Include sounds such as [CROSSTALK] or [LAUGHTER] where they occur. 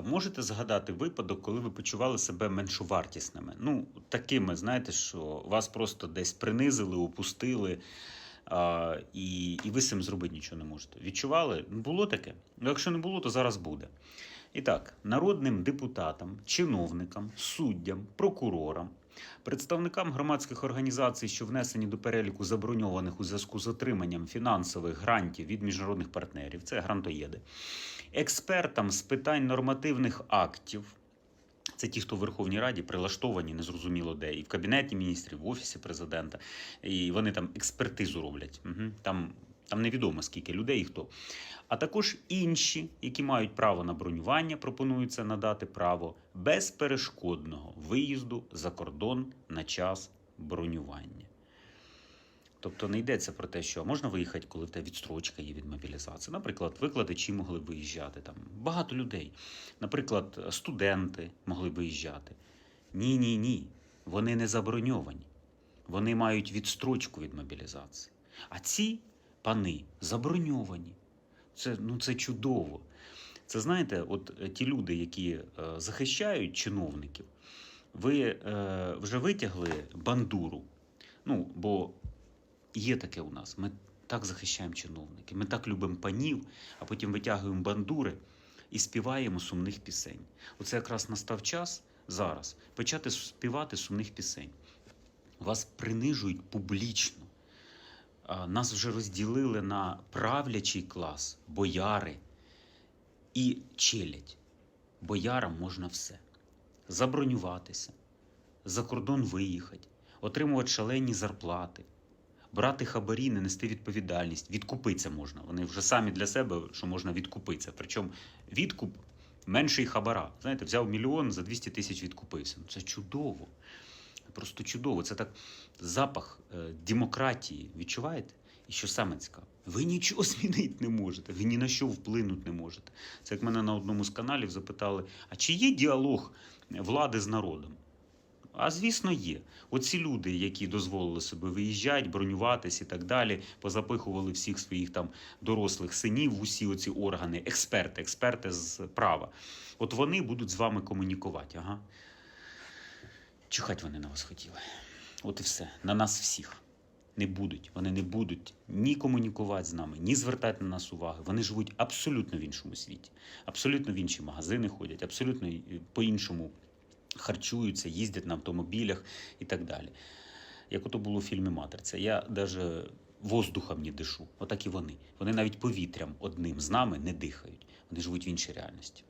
Можете згадати випадок, коли ви почували себе меншовартісними? Ну, такими, знаєте, що вас просто десь принизили, опустили, а, і, і ви з цим зробити нічого не можете. Відчували? Було таке? Ну, якщо не було, то зараз буде. І так, народним депутатам, чиновникам, суддям, прокурорам, представникам громадських організацій, що внесені до переліку заброньованих у зв'язку з отриманням фінансових грантів від міжнародних партнерів, це грантоєди, експертам з питань нормативних актів. Це ті, хто в Верховній Раді прилаштовані, незрозуміло де, і в кабінеті міністрів, в офісі президента, і вони там експертизу роблять. Угу. Там, там невідомо скільки людей і хто. А також інші, які мають право на бронювання, пропонується надати право безперешкодного виїзду за кордон на час бронювання. Тобто не йдеться про те, що можна виїхати, коли в тебе відстрочка є від мобілізації. Наприклад, викладачі могли виїжджати там багато людей. Наприклад, студенти могли виїжджати. Ні, ні, ні. Вони не заброньовані. Вони мають відстрочку від мобілізації. А ці пани заброньовані. Це, ну, це чудово. Це знаєте, от е, ті люди, які е, захищають чиновників, ви е, вже витягли бандуру. Ну, бо є таке у нас. Ми так захищаємо чиновників, ми так любимо панів, а потім витягуємо бандури і співаємо сумних пісень. Оце якраз настав час зараз почати співати сумних пісень. Вас принижують публічно. Нас вже розділили на правлячий клас, бояри і челядь. Боярам можна все. Забронюватися, за кордон виїхати, отримувати шалені зарплати, брати хабарі, не нести відповідальність, відкупитися можна. Вони вже самі для себе, що можна відкупитися. Причому відкуп менший хабара. Знаєте, взяв мільйон за 200 тисяч відкупився. Ну, це чудово. Просто чудово. Це так запах е, демократії. Відчуваєте? І що саме цікаво, ви нічого [LAUGHS] змінити не можете, ви ні на що вплинути не можете. Це як мене на одному з каналів запитали: а чи є діалог влади з народом? А звісно, є. Оці люди, які дозволили собі виїжджати, бронюватись і так далі, позапихували всіх своїх там дорослих синів усі оці органи, експерти, експерти з права. От вони будуть з вами комунікувати. Ага. Чихать вони на вас хотіли. От і все. На нас всіх. Не будуть. Вони не будуть ні комунікувати з нами, ні звертати на нас уваги. Вони живуть абсолютно в іншому світі, абсолютно в інші магазини ходять, абсолютно по-іншому харчуються, їздять на автомобілях і так далі. Як ото було в фільмі Матриця. Я навіть воздухом не дишу. Отак і вони. Вони навіть повітрям одним з нами не дихають. Вони живуть в іншій реальності.